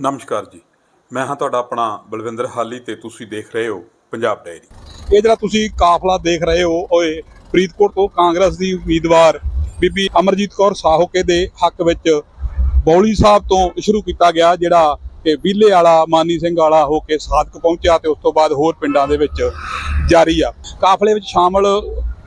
ਨਮਸਕਾਰ ਜੀ। ਮੈਂ ਹਾਂ ਤੁਹਾਡਾ ਆਪਣਾ ਬਲਵਿੰਦਰ ਹਾਲੀ ਤੇ ਤੁਸੀਂ ਦੇਖ ਰਹੇ ਹੋ ਪੰਜਾਬ ਡਾਇਰੀ। ਇਹ ਜਿਹੜਾ ਤੁਸੀਂ ਕਾਫਲਾ ਦੇਖ ਰਹੇ ਹੋ, ਓਏ, ਫਰੀਦਕੋਟ ਤੋਂ ਕਾਂਗਰਸ ਦੀ ਉਮੀਦਵਾਰ ਬੀਬੀ ਅਮਰਜੀਤ ਕੌਰ ਸਾਹੋਕੇ ਦੇ ਹੱਕ ਵਿੱਚ ਬੌਲੀ ਸਾਹਿਬ ਤੋਂ ਸ਼ੁਰੂ ਕੀਤਾ ਗਿਆ, ਜਿਹੜਾ ਕਿ ਵਿਲੇ ਵਾਲਾ, ਮਾਨੀ ਸਿੰਘ ਵਾਲਾ ਹੋ ਕੇ ਸਾਦਕ ਪਹੁੰਚਿਆ ਤੇ ਉਸ ਤੋਂ ਬਾਅਦ ਹੋਰ ਪਿੰਡਾਂ ਦੇ ਵਿੱਚ ਜਾਰੀ ਆ। ਕਾਫਲੇ ਵਿੱਚ ਸ਼ਾਮਲ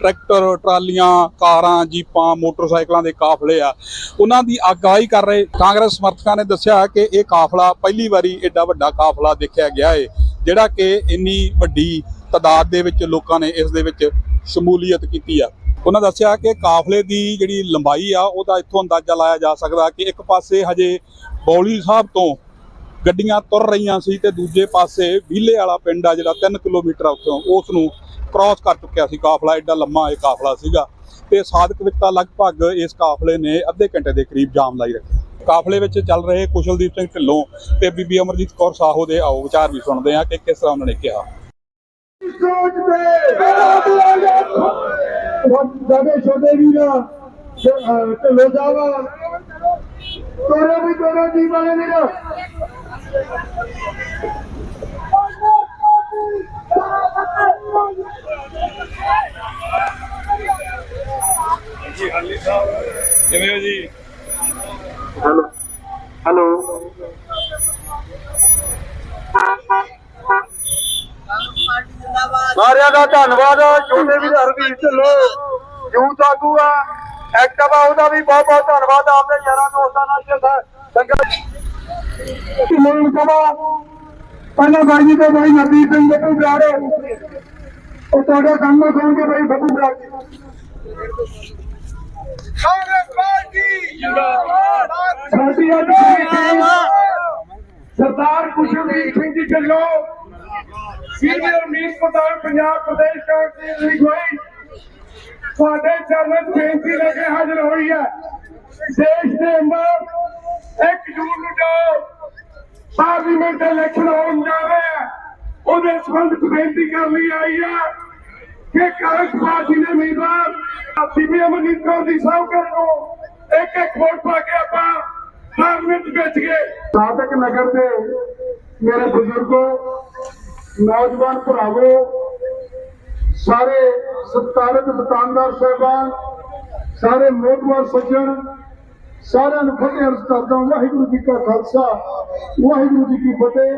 ਟਰੈਕਟਰ, ਟਰਾਲੀਆਂ, ਕਾਰਾਂ, ਜੀਪਾਂ, ਮੋਟਰਸਾਈਕਲਾਂ ਦੇ ਕਾਫਲੇ ਆ। ਉਹਨਾਂ ਦੀ ਅਗਵਾਈ ਕਰ ਰਹੇ ਕਾਂਗਰਸ ਸਮਰਥਕਾਂ ਨੇ ਦੱਸਿਆ ਕਿ ਇਹ ਕਾਫਲਾ ਪਹਿਲੀ ਵਾਰੀ ਐਡਾ ਵੱਡਾ ਕਾਫਲਾ ਦੇਖਿਆ ਗਿਆ ਏ, ਜਿਹੜਾ ਕਿ ਇੰਨੀ ਵੱਡੀ ਤਾਦਾਦ ਦੇ ਵਿੱਚ ਲੋਕਾਂ ਨੇ ਇਸ ਦੇ ਵਿੱਚ ਸ਼ਮੂਲੀਅਤ ਕੀਤੀ ਆ। ਉਹਨਾਂ ਦੱਸਿਆ ਕਿ ਕਾਫਲੇ ਦੀ ਜਿਹੜੀ ਲੰਬਾਈ ਆ, ਉਹਦਾ ਇੱਥੋਂ ਅੰਦਾਜ਼ਾ ਲਾਇਆ ਜਾ ਸਕਦਾ ਕਿ ਇੱਕ ਪਾਸੇ ਹਜੇ ਬੌਲੀ ਸਾਹਿਬ ਤੋਂ ਗੱਡੀਆਂ ਤੁਰ ਰਹੀਆਂ ਸੀ ਤੇ ਦੂਜੇ ਪਾਸੇ ਵਿਲੇ ਵਾਲਾ ਪਿੰਡ ਆ ਜਿਹੜਾ 3 ਕਿਲੋਮੀਟਰ ਆ ਉੱਥੋਂ, ਉਸ ਨੂੰ ਕ੍ਰਾਸ ਕਰ ਚੁੱਕਿਆ ਸੀ ਕਾਫਲਾ ਐਡਾ ਲੰਮਾ ਇਹ ਕਾਫਲਾ ਸੀਗਾ ਤੇ ਸਾਦਕ ਵਿੱਚ ਤਾਂ ਲਗਭਗ ਇਸ ਕਾਫਲੇ ਨੇ ਅੱਧੇ ਘੰਟੇ ਦੇ ਕਰੀਬ ਜਾਮ ਲਾਈ ਰੱਖਿਆ। ਕਾਫਲੇ ਵਿੱਚ ਚੱਲ ਰਹੇ ਕੁਸ਼ਲਦੀਪ ਸਿੰਘ ਢਿੱਲੋਂ ਤੇ ਬੀਬੀ ਅਮਰਜੀਤ ਕੌਰ ਸਾਹੋ ਦੇ ਆਓ ਵਿਚਾਰ ਵੀ ਸੁਣਦੇ ਆ ਕਿ ਕਿਸ ਤਰ੍ਹਾਂ ਉਹਨਾਂ ਨੇ ਕਿਹਾ। ਸਾਡੇ ਛੋਟੇ ਵੀਰਾ ਢਿੱਲੋ ਸਾਹਿਬ ਤੋਰੇ ਵੀ ਤੋਰੇ ਜੀ ਵਾਲੇ ਵੀਰ। ਕਿਵੇਂ ਹੋ ਜੀ? Hello hello. ਸਾਰਿਆਂ ਦਾ ਧੰਨਵਾਦ, ਛੋਟੇ ਵੀਰ ਹਰਵੀਰ ਢਿੱਲੋਂ। ਯੂਥ ਆਗੂ ਆ ਐਕਟਿਵ ਆ, ਉਹਦਾ ਵੀ ਬਹੁਤ ਬਹੁਤ ਧੰਨਵਾਦ ਆਪਣੇ ਯਾਰਾਂ ਦੋਸਤਾਂ ਨਾਲ ਜਿਹੜਾ ਸੰਗਤ ਲੋਨ ਸਭਾ। ਪਹਿਲਾਂ ਬਾਈ ਤੋਂ ਬਾਈ ਨਰਦੀਪ ਸਿੰਘ ਬੱਬੂ ਬਰਾੜ ਉਹ ਤੁਹਾਡੇ ਸਾਹਮਣੇ ਸੁਣ ਕੇ ਬਾਈ ਬੱਬੂ ਬਰਾੜ ਕਾਂਗਰਸ ਪਾਰਟੀ ਜਿੰਦਾਬਾਦ। ਸਾਡੀ ਅੱਜ ਦੀ ਟੀਮ ਸਰਦਾਰ ਕੁਸ਼ਲਦੀਪ ਸਿੰਘ ਜੀ ਢਿੱਲੋਂ ਸੀਨੀਅਰ ਮੀਤ ਪ੍ਰਧਾਨ ਪੰਜਾਬ ਪ੍ਰਦੇਸ਼ ਕਾਂਗਰਸ ਦੀ ਅਗਵਾਈ ਤੁਹਾਡੇ ਚਰਨਾਂ ਬੇਨਤੀ ਲੈ ਕੇ ਹਾਜ਼ਰ ਹੋਈ ਹੈ। ਦੇਸ਼ ਦੇ ਅੰਦਰ ਇੱਕ ਜੂਨ ਨੂੰ ਜੋ ਪਾਰਲੀਮੈਂਟ ਇਲੈਕਸ਼ਨ ਹੋਣ ਜਾ ਰਹੇ ਹੈ ਉਹਦੇ ਸੰਬੰਧ ਬੇਨਤੀ ਕਰਨ ਲਈ ਆਈ ਹੈ ਕਿ ਕਾਂਗਰਸ ਪਾਰਟੀ ਦੇ ਉਮੀਦਵਾਰ ਬੀਬੀ ਅਮਰਜੀਤ ਕੌਰ ਦੀ ਸਾਹਮਣੇ ਨੂੰ ਇੱਕ ਇੱਕ ਵੋਟ ਪਾ ਕੇ ਆਪਾਂ ਪਾਰਲੀਮੈਂਟ ਵਿੱਚ ਗਏ ਸਾਧਕ ਨਗਰ ਦੇ ਮੇਰੇ ਬਜ਼ੁਰਗੋ ਨੌਜਵਾਨ ਭਰਾਵੋ ਸਾਰੇ ਸਤਿਕਾਰਤ ਦੁਕਾਨਦਾਰ ਸਾਹਿਬਾਨ ਸਾਰੇ ਮੋਹਤਵਰ ਸੱਜਣ ਸਾਰਿਆਂ ਨੂੰ ਫਤਿਹ ਅਰਜ਼ ਕਰਦਾ ਹਾਂ। ਵਾਹਿਗੁਰੂ ਜੀ ਕਾ ਖਾਲਸਾ ਵਾਹਿਗੁਰੂ ਜੀ ਕੀ ਫਤਿਹ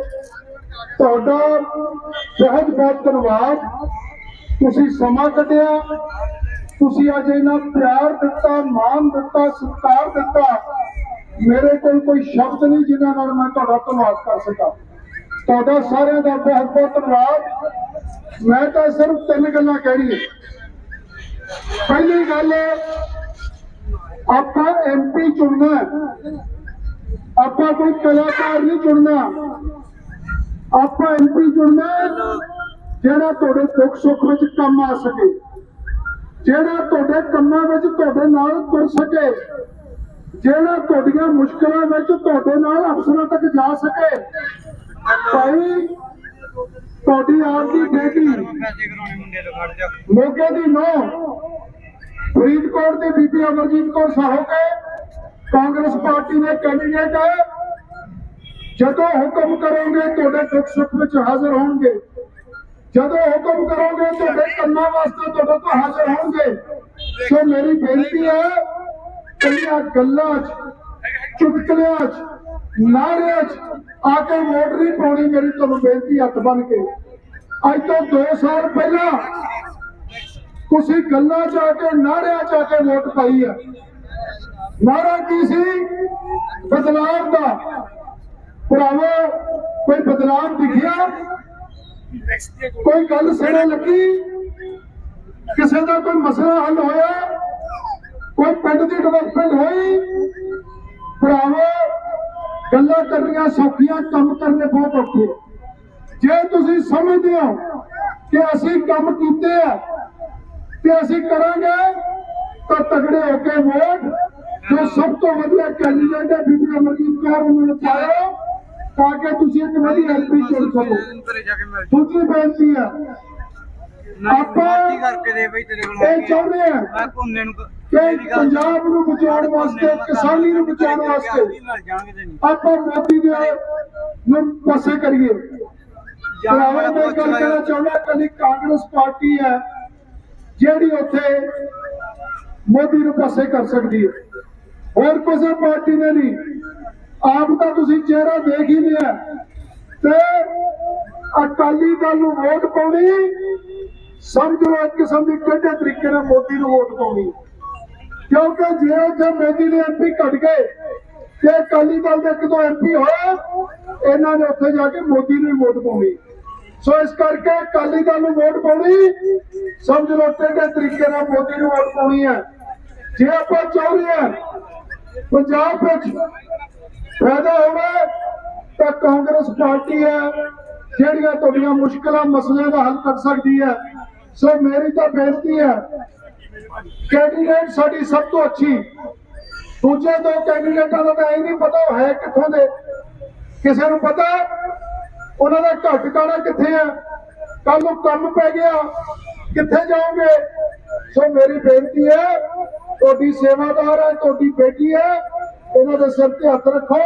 ਤੁਹਾਡਾ ਬਹੁਤ ਬਹੁਤ ਧੰਨਵਾਦ ਤੁਸੀਂ ਸਮਾਂ ਕੱਢਿਆ ਤੁਸੀਂ ਅੱਜ ਇਹਨਾਂ ਪਿਆਰ ਦਿੱਤਾ ਮਾਣ ਦਿੱਤਾ ਸਤਿਕਾਰ ਦਿੱਤਾ। ਮੇਰੇ ਕੋਲ ਕੋਈ ਸ਼ਬਦ ਨਹੀਂ ਜਿਨ੍ਹਾਂ ਨਾਲ ਮੈਂ ਤੁਹਾਡਾ ਧੰਨਵਾਦ ਕਰ ਸਕਾਂ। ਤੁਹਾਡਾ ਸਾਰਿਆਂ ਦਾ ਬਹੁਤ ਬਹੁਤ ਧੰਨਵਾਦ। ਮੈਂ ਤਾਂ ਸਿਰਫ ਤਿੰਨ ਗੱਲਾਂ ਕਹਿਣੀਆਂ ਪਹਿਲੀ ਗੱਲ ਆਪਾਂ ਐਮਪੀ ਚੁਣਨਾ ਹੈ। ਆਪਾਂ ਕੋਈ ਕਲਾਕਾਰ ਨਹੀਂ ਚੁਣਨਾ। ਆਪਾਂ ਐਮਪੀ ਚੁਣਨਾ ਹੈ, ਜਿਹੜਾ ਤੁਹਾਡੇ ਦੁੱਖ ਸੁੱਖ ਵਿੱਚ ਕੰਮ ਆ ਸਕੇ, ਜਿਹੜਾ ਤੁਹਾਡੇ ਕੰਮਾਂ ਵਿੱਚ ਤੁਹਾਡੇ ਨਾਲ ਤੁਰ ਸਕੇ, ਜਿਹੜਾ ਤੁਹਾਡੀਆਂ ਮੁਸ਼ਕਲਾਂ ਵਿੱਚ ਤੁਹਾਡੇ ਨਾਲ ਅਫਸਰਾਂ ਤੱਕ ਜਾ ਸਕੇ, ਭਾਈ ਤੁਹਾਡੀ ਆਪ ਦੀ ਬੇਟੀ ਮੋਗੇ ਦੀ ਨੋ, ਫਰੀਦਕੋਟ ਦੇ ਬੀਬੀ ਅਮਰਜੀਤ ਕੌਰ ਸਾਹੋਕੇ ਕਾਂਗਰਸ ਪਾਰਟੀ ਦੇ ਕੈਂਡੀਡੇਟ ਜਦੋਂ ਹੁਕਮ ਕਰੋਗੇ, ਤੁਹਾਡੇ ਦੁੱਖ ਸੁੱਖ ਵਿੱਚ ਹਾਜ਼ਰ ਹੋਣਗੇ। ਜਦੋਂ ਹੁਕਮ ਕਰੋਗੇ ਤੁਹਾਡੇ ਕੰਮਾਂ ਵਾਸਤੇ ਤੁਹਾਡੇ ਤੋਂ ਹਾਜ਼ਰ ਹੋਣਗੇ ਸੋ ਮੇਰੀ ਬੇਨਤੀ ਹੈ ਕੱਲੀਆਂ ਗੱਲਾਂ 'ਚ ਚੁਟਕਲਿਆਂ 'ਚ ਨਾਰਿਆਂ 'ਚ ਆ ਕੇ ਵੋਟ ਨਹੀਂ ਪਾਉਣੀ ਮੇਰੀ ਤੁਹਾਨੂੰ ਬੇਨਤੀ ਹੱਥ ਬਨ ਕੇ ਅੱਜ ਤੋਂ 2 ਸਾਲ ਪਹਿਲਾਂ ਤੁਸੀਂ ਗੱਲਾਂ 'ਚ ਆ ਕੇ ਨਾਰਿਆਂ 'ਚ ਆ ਕੇ ਵੋਟ ਪਾਈ ਹੈ ਨਾਰਾ ਕੀ ਸੀ ਬਦਲਾਵ ਦਾ ਭਰਾਵੋ ਕੋਈ ਬਦਲਾਵ ਦਿਖਿਆ ਕੋਈ ਗੱਲ ਸਿਰੇ ਲੱਗੀ? ਕਿਸੇ ਦਾ ਕੋਈ ਮਸਲਾ ਹੱਲ ਹੋਇਆ? ਕੋਈ ਪਿੰਡ ਦੀ ਡਿਵੈਲਪਮੈਂਟ ਹੋਈ? ਭਰਾਵੋ ਗੱਲਾਂ ਕਰਨੀਆਂ ਸੌਖੀਆਂ ਕੰਮ ਕਰਨੇ ਬਹੁਤ ਔਖੇ ਜੇ ਤੁਸੀਂ ਸਮਝਦੇ ਹੋ ਕਿ ਅਸੀਂ ਕੰਮ ਕੀਤੇ ਆ ਤੇ ਅਸੀਂ ਕਰਾਂਗੇ ਤਾਂ ਤਗੜੇ ਹੋ ਕੇ ਵੋਟ। ਜੋ ਸਭ ਤੋਂ ਵਧੀਆ ਕੈਂਡੀਡੇਟ ਹੈ ਬੀਬੀ ਅਮਰਜੀਤ ਕੌਰ ਉਹਨਾਂ ਨੂੰ ਪਾਓ ਤਾਂ ਕਿ ਤੁਸੀਂ ਇੱਕ ਵਧੀਆ ਐਮਪੀ ਚੁਣ ਸਕੋ। ਦੂਜੀ ਬੇਨਤੀ ਹੈ ਆਪਾਂ ਕਰਕੇ ਦੇ ਬਈ ਤੇਰੇ ਕੋਲ ਇਹ ਚਾਹੁੰਦੇ ਆ ਮੈਂ ਨੂੰ ਕਿ ਪੰਜਾਬ ਨੂੰ ਬਚਾਉਣ ਵਾਸਤੇ ਕਿਸਾਨੀ ਨੂੰ ਬਚਾਉਣ ਵਾਸਤੇ ਆਪਾਂ ਮੋਦੀ ਦੇ ਨੂੰ ਪਾਸੇ ਕਰੀਏ। ਭਰਾਵਾਂ ਮੈਂ ਗੱਲ ਕਰਨਾ ਚਾਹੁੰਦਾ ਕਿ ਕਾਂਗਰਸ ਪਾਰਟੀ ਹੈ ਜਿਹੜੀ ਉੱਥੇ ਮੋਦੀ ਨੂੰ ਪਾਸੇ ਕਰ ਸਕਦੀ ਹੈ। ਹੋਰ ਕਿਸੇ ਪਾਰਟੀ ਨੇ ਨਹੀਂ। ਆਪ ਤਾਂ ਤੁਸੀਂ ਚਿਹਰਾ ਦੇਖ ਹੀ ਲਿਆ। ਤੇ ਅਕਾਲੀ ਦਲ ਨੂੰ ਵੋਟ ਪਾਉਣੀ, ਸਮਝ ਲਓ ਇੱਕ ਕਿਸਮ ਦੀ ਕਿਹੜੇ ਤਰੀਕੇ ਨਾਲ ਮੋਦੀ ਨੂੰ ਵੋਟ ਪਾਉਣੀ। ਕਿਉਂਕਿ ਜੇ ਉੱਥੇ ਮੋਦੀ ਦੇ ਐਮਪੀ ਘਟ ਗਏ ਤੇ ਅਕਾਲੀ ਦਲ ਦੇ ਇੱਕ ਦੋ ਐਮਪੀ ਹੋਏ, ਇਹਨਾਂ ਨੇ ਉੱਥੇ ਜਾ ਕੇ ਮੋਦੀ ਨੂੰ ਹੀ ਵੋਟ ਪਾਉਣੀ। ਸੋ ਇਸ ਕਰਕੇ ਅਕਾਲੀ ਦਲ ਨੂੰ ਵੋਟ ਪਾਉਣੀ, ਸਮਝ ਲਓ ਕਿਹੜੇ ਤਰੀਕੇ ਨਾਲ ਮੋਦੀ ਨੂੰ ਵੋਟ ਪਾਉਣੀ ਹੈ। ਜੇ ਆਪਾਂ ਚਾਹੁੰਦੇ ਹਾਂ, ਪੰਜਾਬ ਵਿੱਚ ਫਾਇਦਾ ਹੋਵੇ ਤਾਂ ਕਾਂਗਰਸ ਪਾਰਟੀ ਹੈ, ਜਿਹੜੀਆਂ ਤੁਹਾਡੀਆਂ ਮੁਸ਼ਕਲਾਂ, ਮਸਲਿਆਂ ਦਾ ਹੱਲ ਕਰ ਸਕਦੀ ਹੈ। ਸੋ ਮੇਰੀ ਤਾਂ ਬੇਨਤੀ ਹੈ ਕੈਂਡੀਡੇਟ ਸਾਡੀ ਸਭ ਤੋਂ ਅੱਛੀ। ਦੂਜੇ ਦੋ ਕੈਂਡੀਡੇਟਾਂ ਦਾ ਤਾਂ ਇਹ ਨਹੀਂ ਪਤਾ ਉਹ ਹੈ ਕਿੱਥੋਂ ਦੇ। ਕਿਸੇ ਨੂੰ ਪਤਾ, ਉਹਨਾਂ ਦਾ ਘੱਟ ਕਾਣਾ ਕਿੱਥੇ ਹੈ? ਕੱਲ ਨੂੰ ਕੰਮ ਪੈ ਗਿਆ, ਕਿੱਥੇ ਜਾਓਗੇ? ਸੋ ਮੇਰੀ ਬੇਨਤੀ ਹੈ, ਤੁਹਾਡੀ ਸੇਵਾਦਾਰ ਹੈ, ਤੁਹਾਡੀ ਬੇਟੀ ਹੈ ਇਹਨਾਂ ਦੇ ਸਿਰ ਤੇ ਹੱਥ ਰੱਖੋ,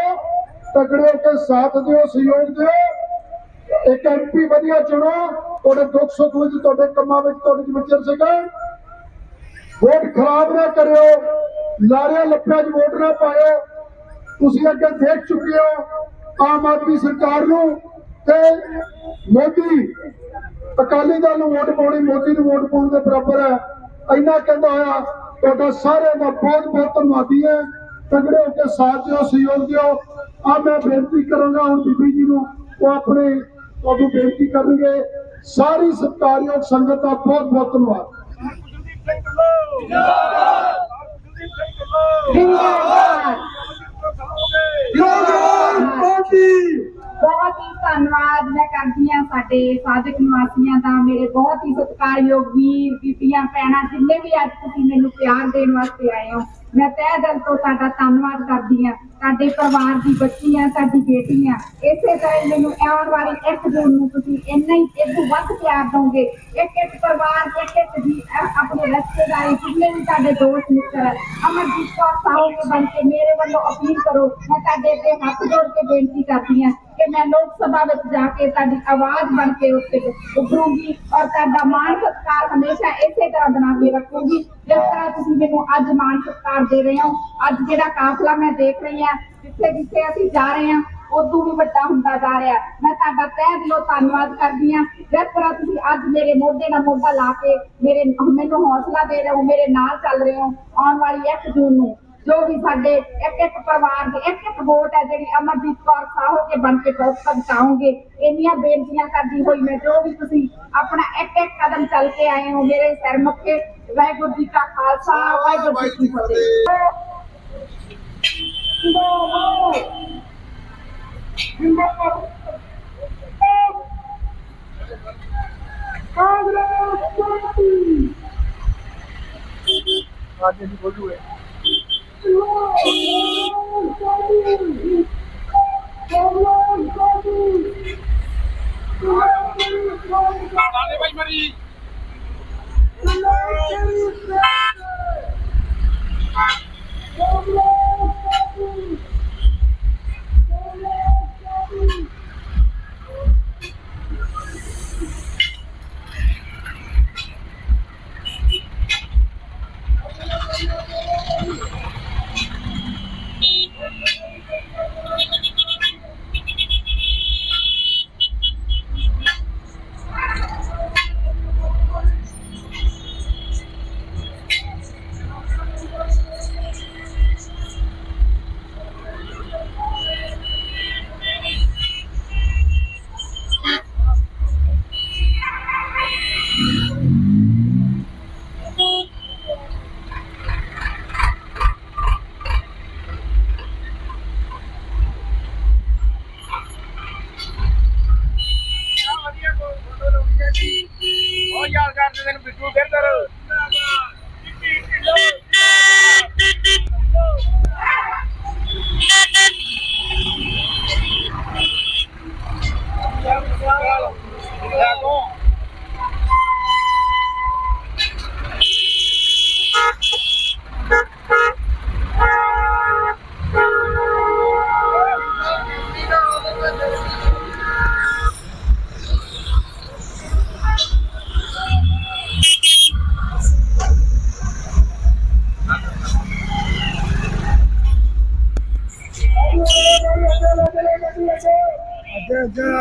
ਤਕੜੇ ਹੋ ਕੇ ਸਾਥ ਦਿਓ, ਸਹਿਯੋਗ ਦਿਓ। ਇੱਕ ਐਮਪੀ ਵਧੀਆ ਚੁਣੋ, ਤੁਹਾਡੇ ਦੁੱਖ ਸੁੱਖ ਵਿੱਚ, ਤੁਹਾਡੇ ਕੰਮਾਂ ਵਿੱਚ, ਤੁਹਾਡੇ ਚ ਵਿਚਰ ਸਕਣ ਵੋਟ ਖਰਾਬ ਨਾ ਕਰਿਓ, ਲਾਰਿਆਂ ਲੱਪਿਆਂ 'ਚ ਵੋਟ ਨਾ ਪਾਇਓ। ਤੁਸੀਂ ਅੱਗੇ ਦੇਖ ਚੁੱਕੇ ਹੋ ਆਮ ਆਦਮੀ ਸਰਕਾਰ ਨੂੰ ਤੇ ਮੋਦੀ, ਅਕਾਲੀ ਦਲ ਨੂੰ ਵੋਟ ਪਾਉਣੀ, ਮੋਦੀ ਨੂੰ ਵੋਟ ਪਾਉਣ ਦੇ ਬਰਾਬਰ ਹੈ। ਇੰਨਾ ਕਹਿੰਦਾ ਹੋਇਆ, ਤੁਹਾਡਾ ਸਾਰਿਆਂ ਦਾ ਬਹੁਤ ਬਹੁਤ ਧੰਨਵਾਦੀ ਹੈ। ਤਗੜੇ ਹੋ ਕੇ ਸਾਥ ਦਿਓ, ਸਹਿਯੋਗ ਦਿਓ। ਆ ਮੈਂ ਬੇਨਤੀ ਕਰਾਂਗਾ ਹੁਣ ਬੀਬੀ ਜੀ ਨੂੰ, ਉਹ ਆਪਣੇ ਤੁਹਾਨੂੰ ਬੇਨਤੀ ਕਰਨਗੇ। ਸਾਰੀ ਸਤਿਕਾਰਯੋਗ ਸੰਗਤ ਦਾ ਬਹੁਤ ਬਹੁਤ ਧੰਨਵਾਦ। ਬਹੁਤ ਹੀ ਧੰਨਵਾਦ ਮੈਂ ਕਰਦੀ ਹਾਂ ਸਾਡੇ ਸਾਧਕ ਨਿਵਾਸੀਆਂ ਦਾ, ਮੇਰੇ ਬਹੁਤ ਹੀ ਸਤਿਕਾਰਯੋਗ ਵੀਰ, ਬੀਬੀਆਂ, ਭੈਣਾਂ, ਜਿੰਨੇ ਵੀ ਅੱਜ ਤੁਸੀਂ ਮੈਨੂੰ ਪਿਆਰ ਦੇਣ ਵਾਸਤੇ ਆਏ ਹੋ, ਮੈਂ ਤੋਂ ਤੁਹਾਡਾ ਧੰਨਵਾਦ ਕਰਦੀ ਹਾਂ। ਸਾਡੇ ਪਰਿਵਾਰ ਦੀ ਬੱਚੀਆਂ ਸਾਡੀ ਬੇਟੀਆਂ ਇਸੇ ਤਰ੍ਹਾਂ ਮੈਨੂੰ ਆਉਣ ਵਾਲੀ ਇੱਕ ਜੂਨ ਨੂੰ ਤੁਸੀਂ ਇੰਨਾ ਹੀ ਇਦੋਂ ਵੱਧ ਪਿਆਰ ਦੋਗੇ ਇੱਕ ਇੱਕ ਪਰਿਵਾਰ, ਇੱਕ ਇੱਕ ਜੀ ਆਪਣੇ ਰਿਸ਼ਤੇਦਾਰੀ, ਜਿੰਨੇ ਵੀ ਤੁਹਾਡੇ ਦੋਸਤ ਮਿੱਤਰ ਹੈ ਅਮਰਜੀਤ ਕੌਰ ਸਾਹੂ ਬਣ ਕੇ ਮੇਰੇ ਵੱਲੋਂ ਅਪੀਲ ਕਰੋ, ਮੈਂ ਤੁਹਾਡੇ ਅੱਗੇ ਹੱਥ ਜੋੜ ਕੇ ਬੇਨਤੀ ਕਰਦੀ ਹਾਂ। ਮੈਂ ਲੋਕ ਸਭਾ ਵਿੱਚ ਜਾ ਕੇ ਤੁਹਾਡੀ ਆਵਾਜ਼ ਬਣ ਕੇ ਉੱਤੇ ਉੱਭਰੂੰਗੀ ਔਰ ਤੁਹਾਡਾ ਮਾਣ ਸਤਿਕਾਰ ਹਮੇਸ਼ਾ ਇਸੇ ਤਰ੍ਹਾਂ ਬਣਾ ਕੇ ਰੱਖੂੰਗੀ। ਜਿਸ ਤਰ੍ਹਾਂ ਤੁਸੀਂ ਮੈਨੂੰ ਅੱਜ ਮਾਣ ਸਤਿਕਾਰ ਦੇ ਰਹੇ ਹੋ, ਅੱਜ ਜਿਹੜਾ ਕਾਫਲਾ ਮੈਂ ਦੇਖ ਰਹੀ ਹਾਂ ਜਿੱਥੇ ਜਿੱਥੇ ਅਸੀਂ ਜਾ ਰਹੇ ਹਾਂ, ਉਦੋਂ ਵੀ ਵੱਡਾ ਹੁੰਦਾ ਜਾ ਰਿਹਾ। ਮੈਂ ਤੁਹਾਡਾ ਤਹਿ ਦਿਲੋਂ ਧੰਨਵਾਦ ਕਰਦੀ ਹਾਂ। ਜਿਸ ਤਰ੍ਹਾਂ ਤੁਸੀਂ ਅੱਜ ਮੇਰੇ ਮੋਢੇ ਨਾਲ ਮੋਢਾ ਲਾ ਕੇ ਮੇਰੇ, ਮੈਨੂੰ ਹੌਸਲਾ ਦੇ ਰਹੇ ਹੋ, ਮੇਰੇ ਨਾਲ ਚੱਲ ਰਹੇ ਹੋ, ਆਉਣ ਵਾਲੀ 1 ਜੂਨ ਨੂੰ। ਜੋ ਵੀ ਸਾਡੇ ਇੱਕ ਇੱਕ ਪਰਿਵਾਰ ਦੀ ਇੱਕ ਇੱਕ ਵੋਟ ਹੈ ਜਿਹੜੀ ਅਮਰਜੀਤ ਕੌਰ ਸਾਹੋ ਕੇ ਬਣ ਕੇ ਪਹੁੰਚਾਉਂਗੇ ਇੰਨੀਆਂ ਬੇਨਤੀਆਂ ਕਰਦੀ ਹੋਈ ਮੈਂ ਜੋ ਵੀ ਤੁਸੀਂ ਆਪਣਾ ਇੱਕ ਇੱਕ ਕਦਮ ਚੱਲ ਕੇ ਆਏ ਹੋ ਮੇਰੇ ਸਿਰ ਮੱਥੇ ਵਾਹਿਗੁਰੂ ਜੀ ਕਾ ਖਾਲਸਾ ਵਾਹਿਗੁਰੂ ਜੀ ਕੀ ਫਤਿਹ। ਕਾਂਗਰਸ ਪਾਰਟੀ। ਅੱਗੇ ਅੱਗੇ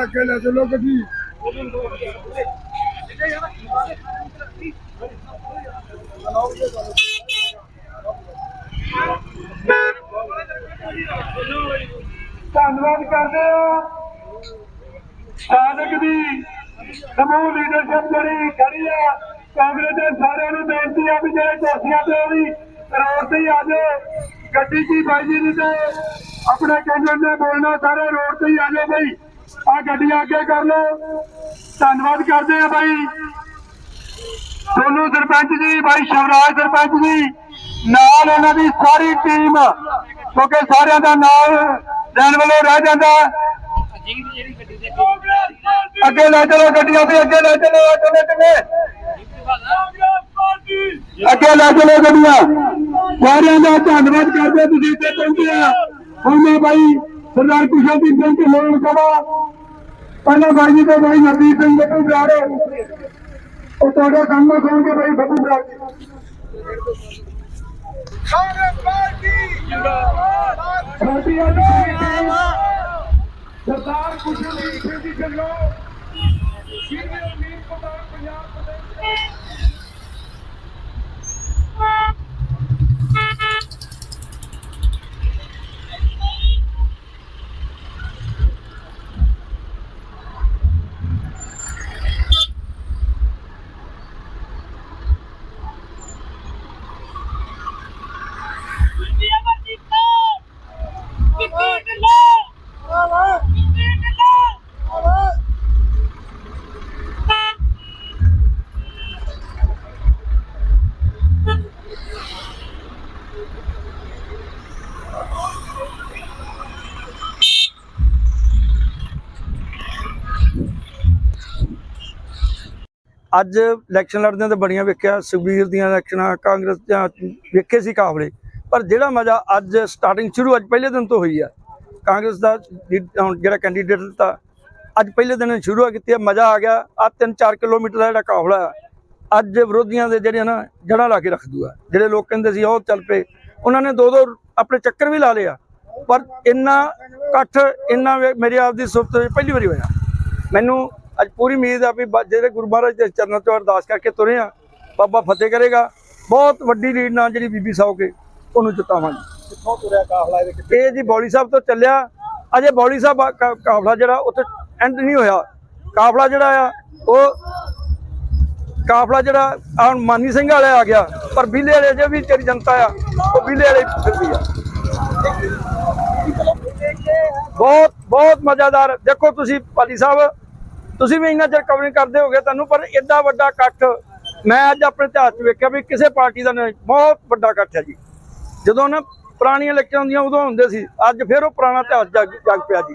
ਅੱਗੇ ਲੈ ਚਲੋ ਗੱਡੀ। ਧੰਨਵਾਦ ਕਰਦੇ ਆ ਸਾਧਕ ਦੀ ਸਮੂਹ ਲੀਡਰਸ਼ਿਪ ਜਿਹੜੀ ਖੜੀ ਆ, ਕਾਂਗਰਸ ਦੇ ਸਾਰਿਆਂ ਨੂੰ ਬੇਨਤੀ ਆ ਵੀ ਜਿਹੜੇ ਕੁਰਸੀਆਂ ਤੇ ਵੀ ਰੋਡ ਤੇ ਆ ਜਾਓ। ਗੱਡੀ 'ਚ ਬਾਈ ਜੀ ਨਹੀਂ ਤੇ ਆਪਣੇ ਕੈਂਡੀਡੇਟ ਨੇ ਬੋਲਣਾ, ਸਾਰੇ ਰੋਡ ਤੇ ਹੀ ਆ ਜਾਓ ਬਈ। ਆ ਗੱਡੀਆਂ ਅੱਗੇ ਕਰ ਲਓ। ਧੰਨਵਾਦ ਕਰਦੇ ਆ ਬਾਈ। ਸੋਨੂ ਸਰਪੰਚ ਜੀ, ਬਾਈ ਸ਼ਿਵਰਾਜ ਸਰਪੰਚ ਜੀ, ਨਾਲ ਉਹਨਾਂ ਦੀ ਸਾਰੀ ਟੀਮ, ਕਿਉਂਕਿ ਸਾਰਿਆਂ ਦਾ ਨਾਲ ਰਹਿਣ ਵੱਲੋਂ ਰਹਿ ਜਾਂਦਾ। ਅੱਗੇ ਲੈ ਚਲੋ ਗੱਡੀਆਂ ਤੇ ਅੱਗੇ ਲੈ ਚਲੋ ਅੱਗੇ ਕਿੰਨੇ ਅੱਗੇ ਲੈ ਚਲੋ ਗੱਡੀਆਂ। ਸਾਰਿਆਂ ਦਾ ਧੰਨਵਾਦ ਕਰਦੇ ਤੁਸੀਂ ਇੱਥੇ ਪਹੁੰਚੇ ਆ। ਹੁਣ ਮੈਂ ਬਾਈ ਸਰਦਾਰ ਕੁਸ਼ਲਦੀਪ ਸਿੰਘ ਢਿੱਲੋਂ ਕਹਾਂ। ਪਹਿਲਾਂ ਬਾਈ ਜੀ ਤੋਂ ਬਾਈ ਨਰਦੀਪ ਸਿੰਘ ਬੱਬੂ ਬਰਾੜ ਉਹ ਤੁਹਾਡਾ ਸਾਹਮਣੇ ਸੁਣ ਕੇ ਬਾਈ ਬੱਬੂ ਬਰਾੜ ਜੀ ਕਾਂਗਰਸ ਪਾਰਟੀ ਜਿੰਦਾਬਾਦ ਸਾਡੀ ਸਰਦਾਰ ਕੁਸ਼ਲਦੀਪ ਸਿੰਘ ਢਿੱਲੋਂ ਸੀਨੀਅਰ ਮੀਤ ਪ੍ਰਧਾਨ ਪੰਜਾਬ ਪ੍ਰਦੇਸ਼ ਅੱਜ ਇਲੈਕਸ਼ਨ ਲੜਦਿਆਂ ਤੇ ਬੜੀਆਂ ਵੇਖਿਆ, ਸੁਖਬੀਰ ਦੀਆਂ ਇਲੈਕਸ਼ਨਾਂ, ਕਾਂਗਰਸ ਦੀਆਂ ਵੇਖੇ ਸੀ ਕਾਫਲੇ। ਪਰ ਜਿਹੜਾ ਮਜ਼ਾ ਅੱਜ ਸਟਾਰਟਿੰਗ ਸ਼ੁਰੂ, ਅੱਜ ਪਹਿਲੇ ਦਿਨ ਤੋਂ ਹੋਈ ਆ। ਕਾਂਗਰਸ ਦਾ ਹੁਣ ਜਿਹੜਾ ਕੈਂਡੀਡੇਟ ਦਿੱਤਾ, ਅੱਜ ਪਹਿਲੇ ਦਿਨ ਹੀ ਸ਼ੁਰੂ ਕੀਤੀ ਆ, ਮਜ਼ਾ ਆ ਗਿਆ। ਆ 3-4 ਕਿਲੋਮੀਟਰ ਦਾ ਜਿਹੜਾ ਕਾਫਲਾ ਅੱਜ ਵਿਰੋਧੀਆਂ ਦੇ ਜਿਹੜੇ ਨਾ ਜੜ੍ਹਾਂ ਲਾ ਕੇ ਰੱਖ ਦੂਗਾ ਜਿਹੜੇ ਲੋਕ ਕਹਿੰਦੇ ਸੀ, ਉਹ ਚੱਲ ਪਏ। ਉਹਨਾਂ ਨੇ ਦੋ ਦੋ ਆਪਣੇ ਚੱਕਰ ਵੀ ਲਾ ਲਿਆ ਪਰ ਇੰਨਾ ਇਕੱਠ, ਇੰਨਾ ਮੇਰੇ ਆਪ ਦੀ ਸੁਰਤ ਵਿੱਚ ਪਹਿਲੀ ਵਾਰੀ ਹੋਇਆ। ਮੈਨੂੰ ਅੱਜ ਪੂਰੀ ਉਮੀਦ ਆ ਵੀ ਜਿਹੜੇ ਗੁਰੂ ਮਹਾਰਾਜ ਦੇ ਚਰਨਾਂ ਤੋਂ ਅਰਦਾਸ ਕਰਕੇ ਤੁਰੇ ਆ ਬਾਬਾ ਫਤਿਹ ਕਰੇਗਾ। ਬਹੁਤ ਵੱਡੀ ਲੀਡ ਨਾਲ ਜਿਹੜੀ ਬੀਬੀ ਸਾਹੋਗੇ ਉਹਨੂੰ ਜਿਤਾਵਾਂਗੇ। ਕਿੱਥੋਂ ਤੁਰਿਆ ਕਾਫਲਾ ਇਹਦੇ ਇਹ ਜੀ ਬੌਲੀ ਸਾਹਿਬ ਤੋਂ ਚੱਲਿਆ। ਅਜੇ ਬੌਲੀ ਸਾਹਿਬ ਕਾਫਲਾ ਜਿਹੜਾ ਉੱਥੇ ਐਂਡ ਨਹੀਂ ਹੋਇਆ। ਕਾਫਲਾ ਜਿਹੜਾ ਆ ਉਹ ਕਾਫਲਾ ਜਿਹੜਾ ਹੁਣ ਮਾਨੀ ਸਿੰਘ ਵਾਲੇ ਆ ਗਿਆ। ਪਰ ਬਿੱਲੇ ਵਾਲੇ ਜੇ ਵੀ ਤੇਰੀ ਜਨਤਾ ਆ ਉਹ ਬਿੱਲੇ ਵਾਲੇ ਫਿਰਦੀ ਆ। ਬਹੁਤ ਬਹੁਤ ਮਜ਼ਾਦਾਰ। ਦੇਖੋ ਤੁਸੀਂ ਪਾਲੀ ਸਾਹਿਬ ਤੁਸੀਂ ਵੀ ਇੰਨਾ ਚਿਰ ਕਵਰਿੰਗ ਕਰਦੇ ਹੋਗੇ ਤੁਹਾਨੂੰ, ਪਰ ਐਡਾ ਵੱਡਾ ਇਕੱਠ ਮੈਂ ਅੱਜ ਆਪਣੇ ਇਤਿਹਾਸ 'ਚ ਵੇਖਿਆ ਵੀ ਕਿਸੇ ਪਾਰਟੀ ਦਾ ਨਹੀਂ, ਬਹੁਤ ਵੱਡਾ ਇਕੱਠ ਹੈ ਜੀ। ਜਦੋਂ ਨਾ ਪੁਰਾਣੀਆਂ ਇਲੈਕਸ਼ਨ ਹੁੰਦੀਆਂ, ਉਦੋਂ ਹੁੰਦੇ ਸੀ, ਅੱਜ ਫਿਰ ਉਹ ਪੁਰਾਣਾ ਇਤਿਹਾਸ ਜਗ ਜਗ ਪਿਆ ਜੀ।